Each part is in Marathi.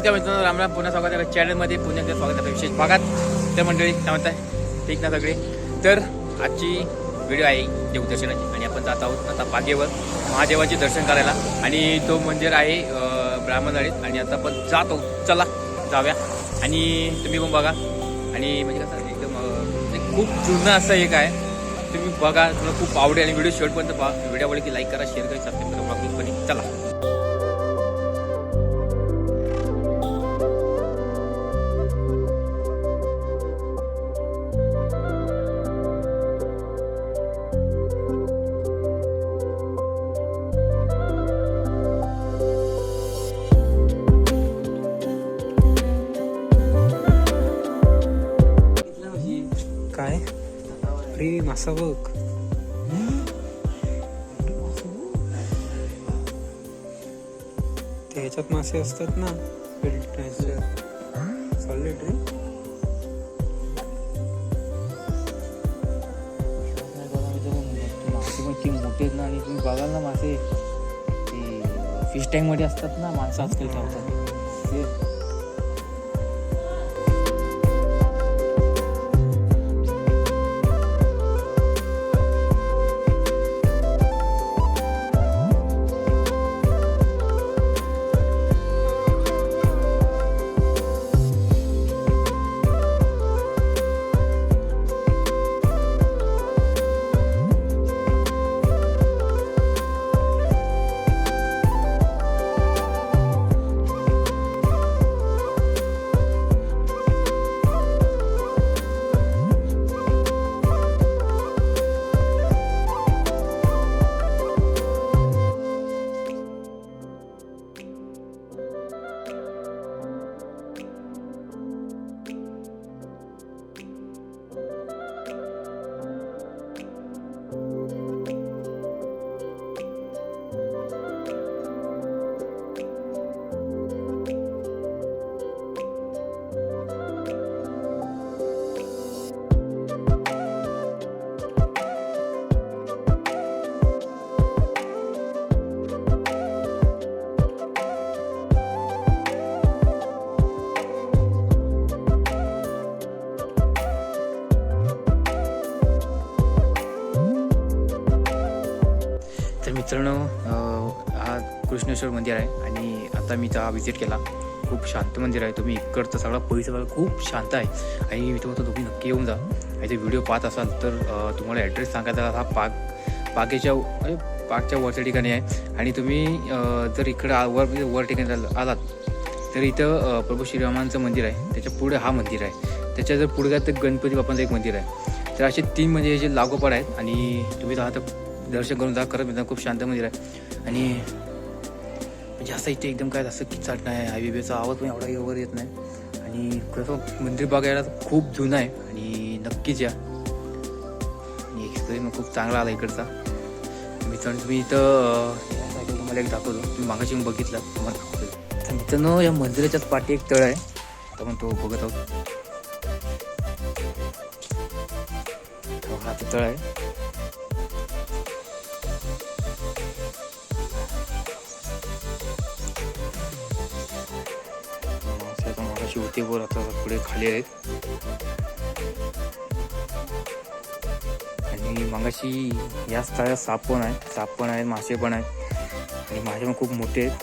नमस्कार मित्रांनो रामराम पुन्हा स्वागत आहे चॅनलमध्ये पुन्हा स्वागत आहे विशेष भागात. तर मंडळी काय म्हणताय? ठीक ना सगळे? तर आजची व्हिडिओ आहे देवदर्शनाची. आणि आपण जात आहोत आता पागेवर महादेवाचे दर्शन करायला. आणि तो मंदिर आहे ब्राह्मणवाडीत. आणि आता आपण जात आहोत. चला जाऊया. आणि तुम्ही पण बघा. आणि म्हणजे कसं एकदम खूप जुनं असं एक आहे. तुम्ही बघा तुम्हाला खूप आवडेल. आणि व्हिडिओ शेवटपर्यंत पहा. व्हिडिओ आवडली की लाईक करा शेअर करा सबस्क्राईब करा. बाकी चला. काय? अरे मासा बघ. ते ह्याच्यात मासे असतात ना सॉलिड रे मोठे आहेत ना आणि तुम्ही बघाल ना मासे ते फिश टँकमध्ये असतात ना माणसं आजकाल ठेवतात ते मित्रांनो हा कृष्णेश्वर मंदिर आहे आणि आता मी त्या विजिट केला. खूप शांत मंदिर आहे. तुम्ही इकडचा सगळा परिसर बघा, खूप शांत आहे. आणि मी तुम्हाला तुम्ही नक्की येऊन जा. आणि व्हिडिओ पाहत असाल तर तुम्हाला ॲड्रेस सांगायचा हा पाक पाकेच्या म्हणजे पाकच्या वरच्या ठिकाणी आहे. आणि तुम्ही जर इकडं वर म्हणजे वर ठिकाणी आलात तर इथं प्रभू श्रीरामांचं मंदिर आहे. त्याच्या पुढे हा मंदिर आहे. त्याच्या जर पुढे तर गणपती बाप्पांचं एक मंदिर आहे. तर असे तीन म्हणजे जे लागोपाड आहेत. आणि तुम्ही आता दर्शन करून जा करत मित्रांनो खूप शांत मंदिर आहे. आणि म्हणजे असं इथे एकदम काय असं किचाट नाही हायवेचा आवाज पण एवढा वर येत नाही. आणि खरं मंदिर बघायला खूप जुनं आहे आणि नक्कीच या. आणि एक्सपिरियन्स खूप चांगला आला इकडचा. मित्रांनो तुम्ही इथं तुम्हाला एक दाखवतो. तुम्ही मागाशी मी बघितलं. तुम्हाला दाखवतो. तर मित्रांनो या मंदिराच्याच पाठी एक तळ आहे. तर आपण तो बघत आहोत. हा तो तळ आहे. मासे होते वर आता पुढे खाली आहेत. आणि मागाशी या स्थळात साप पण आहे साप पण आहेत मासे पण आहेत. आणि मासे पण खूप मोठे आहेत.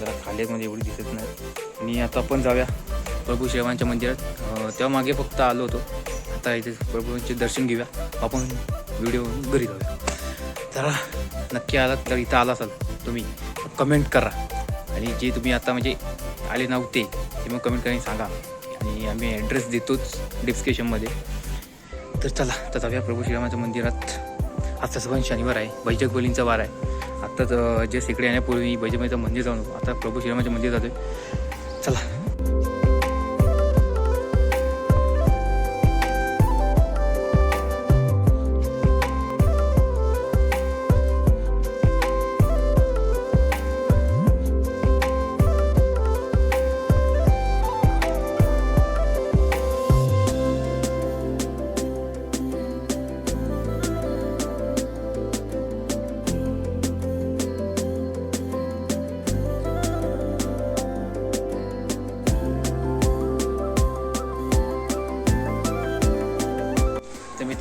जरा खाली आहेत म्हणजे एवढी दिसत नाही. आणि आता आपण जाऊया प्रभू शेवांच्या मंदिरात. तेव्हा मागे फक्त आलो होतो. आता इथे प्रभूंचे दर्शन घेऊया. आपण व्हिडिओ घरी जाऊया. जरा नक्की आलात तर इथं आला असाल तुम्ही. कमेंट करा. आणि जे तुम्ही आता म्हणजे आले नव्हते ते मग कमेंट करून सांगा. आणि आम्ही ॲड्रेस देतोच डिस्क्रिप्शनमध्ये तर चला तर जाऊया प्रभू श्रीरामाच्या मंदिरात. आजचा तसं शनिवार आहे बैजक बलींचा वार आहे. आत्ताच जे जस्ट इकडे येण्यापूर्वी बैजमाईचं मंदिर जाऊन आता प्रभू श्रीरामाच्या मंदिर जातोय. चला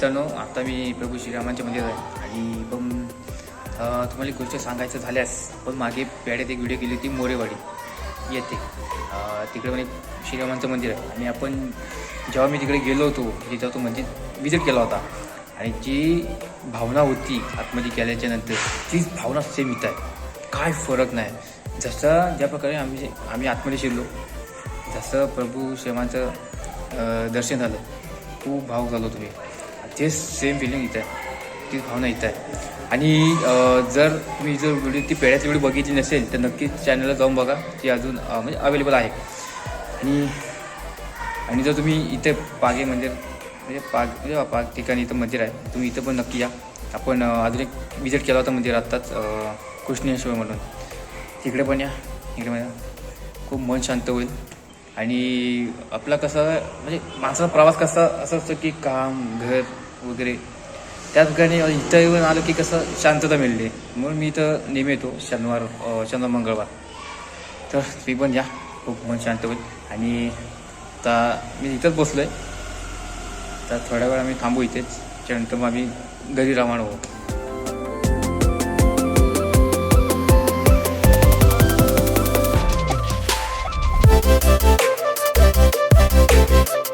मित्रांनो आता मी प्रभू श्रीरामांच्या मंदिर आहे. आणि पण तुम्हाला एक गोष्ट सांगायचं झाल्यास पण मागे पेड्यात एक व्हिडिओ केली होती मोरेवाडी. येते. तिकडे पण एक श्रीरामांचं मंदिर आहे. आणि आपण जेव्हा मी तिकडे गेलो होतो जेव्हा तो मंदिर विजिट केला होता. आणि जी भावना होती आतमध्ये गेल्याच्यानंतर तीच भावना सेम इथं आहे. काय फरक नाही. जसं ज्या प्रकारे आम्ही आम्ही आतमध्ये शिरलो जसं प्रभू श्रीरामांचं दर्शन झालं खूप भाव झालो तुम्ही. तेच सेम फिलिंग इथं. आहे तीच भावना इथं आहे. आणि जर तुम्ही जर व्हिडिओ ती पेढ्याची व्हिडिओ बघितली नसेल तर नक्कीच चॅनलला जाऊन बघा. ती अजून म्हणजे अवेलेबल आहे. आणि आणि जर तुम्ही इथे पागे मंदिर म्हणजे पाग म्हणजे पाग ठिकाणी इथं मंदिर आहे तुम्ही इथं पण नक्की या. आपण अजून एक विजिट केला होता मंदिर आत्ताच कृष्णेश्वर म्हणून. तिकडे पण या. इकडे पण या. खूप मन शांत होईल. आणि आपला कसं म्हणजे माणसाचा प्रवास कसा असं असतो की काम घर वगैरे. त्या ठिकाणी इथं येऊन आलो की कसं शांतता मिळते म्हणून मी इथं नेहमी येतो शनिवार शनिवार मंगळवार. तर तुम्ही पण या. खूप मन शांत होईल. आणि आता मी इथंच बसलो आहे तर थोड्या वेळा आम्ही थांबू इथेच. त्यानंतर मग आम्ही घरी रवाना होतो Thank